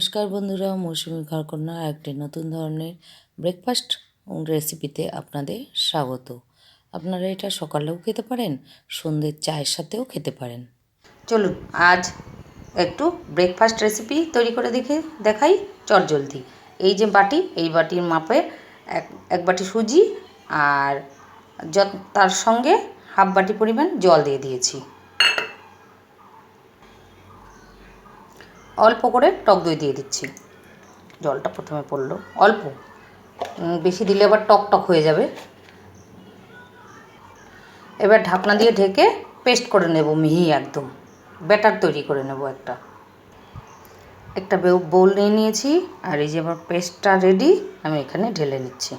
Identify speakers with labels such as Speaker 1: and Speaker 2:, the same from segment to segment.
Speaker 1: নমস্কার বন্ধুরা, মৌসুমি ঘরকন্যা, একটি নতুন ধরনের ব্রেকফাস্ট রেসিপিতে আপনাদের স্বাগত। আপনারা এটা সকালেও খেতে পারেন, সন্ধ্যের চায়ের সাথেও খেতে পারেন।
Speaker 2: চলুন, আজ একটু ব্রেকফাস্ট রেসিপি তৈরি করে দেখে দেখাই চটজলদি এই যে বাটি, এই বাটির মাপে এক এক বাটি সুজি আর তার সঙ্গে হাফ বাটি পরিমাণ জল দিয়ে দিয়েছি। অল্প করে টক দই দিয়ে দিচ্ছি। জলটা প্রথমে পড়ল। অল্প? বেশি দিলে আবার টক টক হয়ে যাবে। এবার ঢাকনা দিয়ে ঢেকে পেস্ট করে নেব মিহি একদম। ব্যাটার তৈরি করে নেব একটা। একটা বোল নিয়ে নিয়েছি, আর এই যে আমার পেস্টটা রেডি আমি এখানে ঢেলে নিচ্ছি।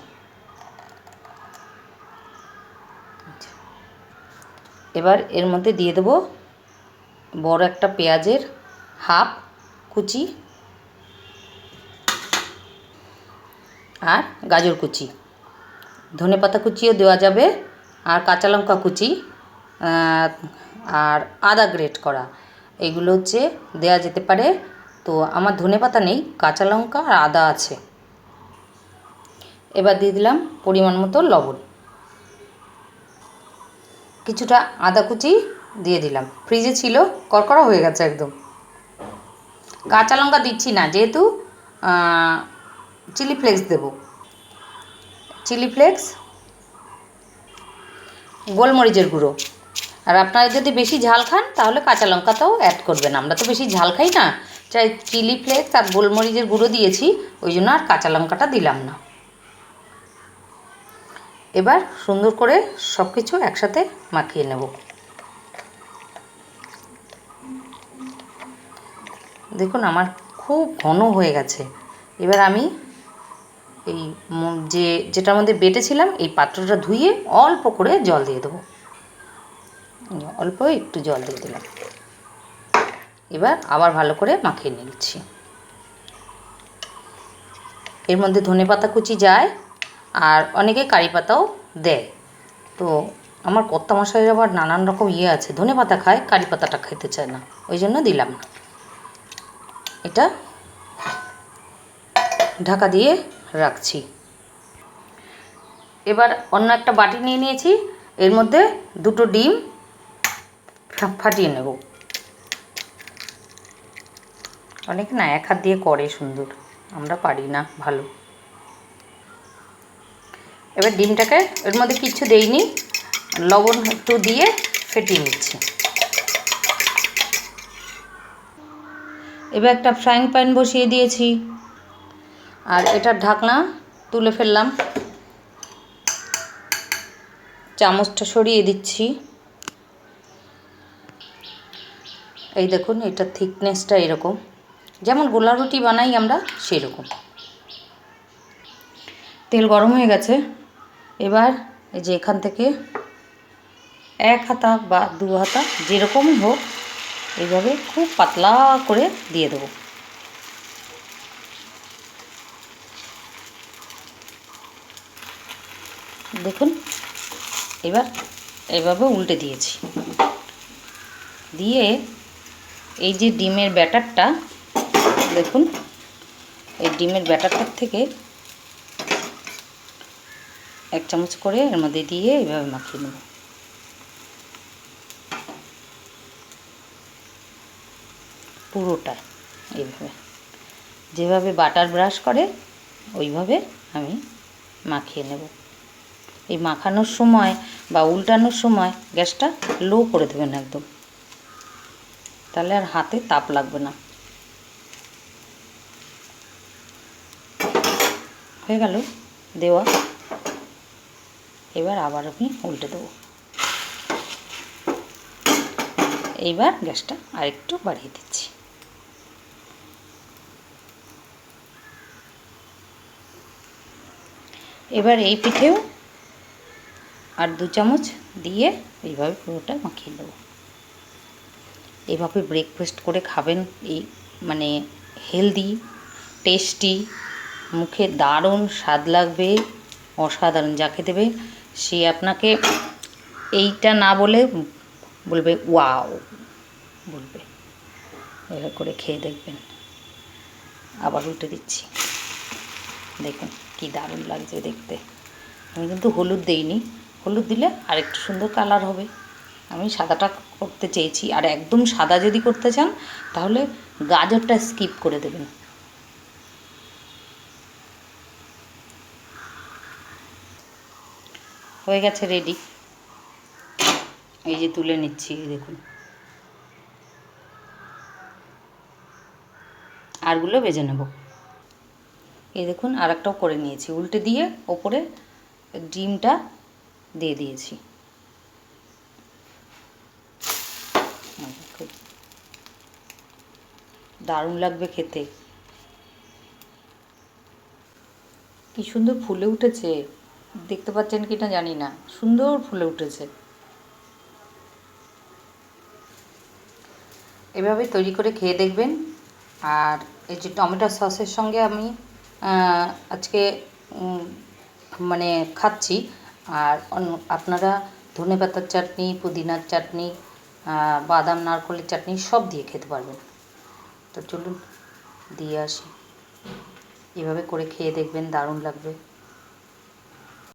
Speaker 2: এবার এর মধ্যে দিয়ে দেবো বড় একটা পেঁয়াজের হাফ কুচি আর গাজর কুচি। ধনে পাতা কুচিও দেওয়া যাবে আর কাঁচা লঙ্কা কুচি আর আদা গ্রেট করা। এগুলো হচ্ছে দেওয়া যেতে পারে। তো আমার ধনে পাতা নেই, কাঁচা লঙ্কা আর আদা আছে। এবার দিয়ে দিলাম পরিমাণ মতো লবণ। কিছুটা আদা কুচি দিয়ে দিলাম। ফ্রিজে ছিল করকরা হয়ে গেছে একদম। কাঁচা লঙ্কা দিচ্ছি না, যেহেতু চিলি ফ্লেক্স দেবো। চিলি ফ্লেক্স গোলমরিচের গুঁড়ো। আর আপনারা যদি বেশি ঝাল খান, তাহলে কাঁচা লঙ্কাটাও অ্যাড করবেন। আমরা তো বেশি ঝাল খাই না চাই চিলি ফ্লেক্স আর গোলমরিচের গুঁড়ো দিয়েছি, ওই জন্য আর কাঁচা লঙ্কাটা দিলাম না। এবার সুন্দর করে সব কিছু একসাথে মাখিয়ে নেব। দেখুন, আমার খুব ঘন হয়ে গেছে। এবার আমি এই যে, যেটার মধ্যে বেটেছিলাম, এই পাত্রটা ধুয়ে অল্প করে জল দিয়ে দেবো। অল্প একটু জল দিয়ে দিলাম। এবার আবার ভালো করে মাখিয়ে নিচ্ছি। এর মধ্যে ধনে পাতা কুচি যায়, আর অনেকে কারি পাতাও দেয়। তো আমার কর্তা মশাইয়ের আবার নানান রকম ইয়ে আছে। ধনে পাতা খায়, কারি পাতাটা খেতে চায় না। ওই জন্য দিলাম না। এটা ঢাকা দিয়ে রাখছি। এবার অন্য একটা বাটি নিয়ে নিয়েছি, এর মধ্যে দুটো ডিম ফাটিয়ে নেব। অনেক না, এক হাত দিয়ে করে সুন্দর, আমরা পারি না, ভালো। এবার ডিমটাকে, এর মধ্যে কিচ্ছু দেইনি, লবণ একটু দিয়ে ফেটিয়ে নিচ্ছি। এবার একটা ফ্রাইং প্যান বসিয়ে দিয়েছি। আর এটার ঢাকনা তুলে ফেললাম। চামচটা সরিয়ে দিচ্ছি। এই দেখুন, এটার থিকনেসটা এরকম। যেমন গোলা রুটি বানাই আমরা, সেরকম। তেল গরম হয়ে গেছে। এবার এই যে এখান থেকে এক হাতা বা দু হাতা যেরকমই হোক এইভাবে খুব পাতলা করে দিয়ে দেবো। দেখুন, এবার এভাবে উল্টে দিয়েছি। দিয়ে এই যে ডিমের ব্যাটারটা, দেখুন, এই ডিমের ব্যাটারটার থেকে এক চামচ করে এর মধ্যে দিয়ে এভাবে মাখিয়ে নেব। পুরোটা এইভাবে। যেভাবে বাটার ব্রাশ করে, ওইভাবে আমি মাখিয়ে নেব। এই মাখানোর সময় বা উল্টানোর সময় গ্যাসটা লো করে দেবেন একদম। তাহলে আর হাতে তাপ লাগবে না। হয়ে গেল দেওয়া। এবার আবার আমি উল্টে দেবো। এইবার গ্যাসটা আরেকটু বাড়িয়ে দিচ্ছি। এবার এই পিঠেও আর দু চামচ দিয়ে এইভাবে পুরোটা মাখিয়ে দেবো এভাবে ব্রেকফাস্ট করে খাবেন, এই মানে হেলদি টেস্টি মুখে দারুণ স্বাদ লাগবে, অসাধারণ যাকে দেবে সে আপনাকে এইটা না বলে বলবে, ওয়াও বলবে। এভাবে করে খেয়ে দেখবেন। আবার উল্টে দিচ্ছি। দেখুন। কি দারুণ লাগছে দেখতে। আমি কিন্তু হলুদ দেইনি। হলুদ দিলে আরেকটু সুন্দর কালার হবে। আমি সাদাটা করতে চেয়েছি। আর একদম সাদা যদি করতে চান, তাহলে গাজরটা স্কিপ করে দেবেন। হয়ে গেছে রেডি এই যে তুলে নিচ্ছি দেখুন। আরগুলো ভেজে নেব। এই দেখুন আর একটাও করে নিয়েছি। উল্টে দিয়ে ওপরে ডিমটা দিয়ে দিয়েছি। দারুণ লাগবে খেতে। কি সুন্দর ফুলে উঠেছে। দেখতে পাচ্ছেন কি না জানি না। সুন্দর ফুলে উঠেছে। এভাবে তৈরি করে খেয়ে দেখবেন। আর এই যে টমেটো সসের সঙ্গে আমি আজকে মানে খাচ্ছি। আর আপনারা ধনে পাতার চাটনি, পুদিনার চাটনি বাদাম, নারকলের চাটনি সব দিয়ে খেতে পারবেন। তো চলুন, দিয়ে আসি। এভাবে করে খেয়ে দেখবেন, দারুণ লাগবে।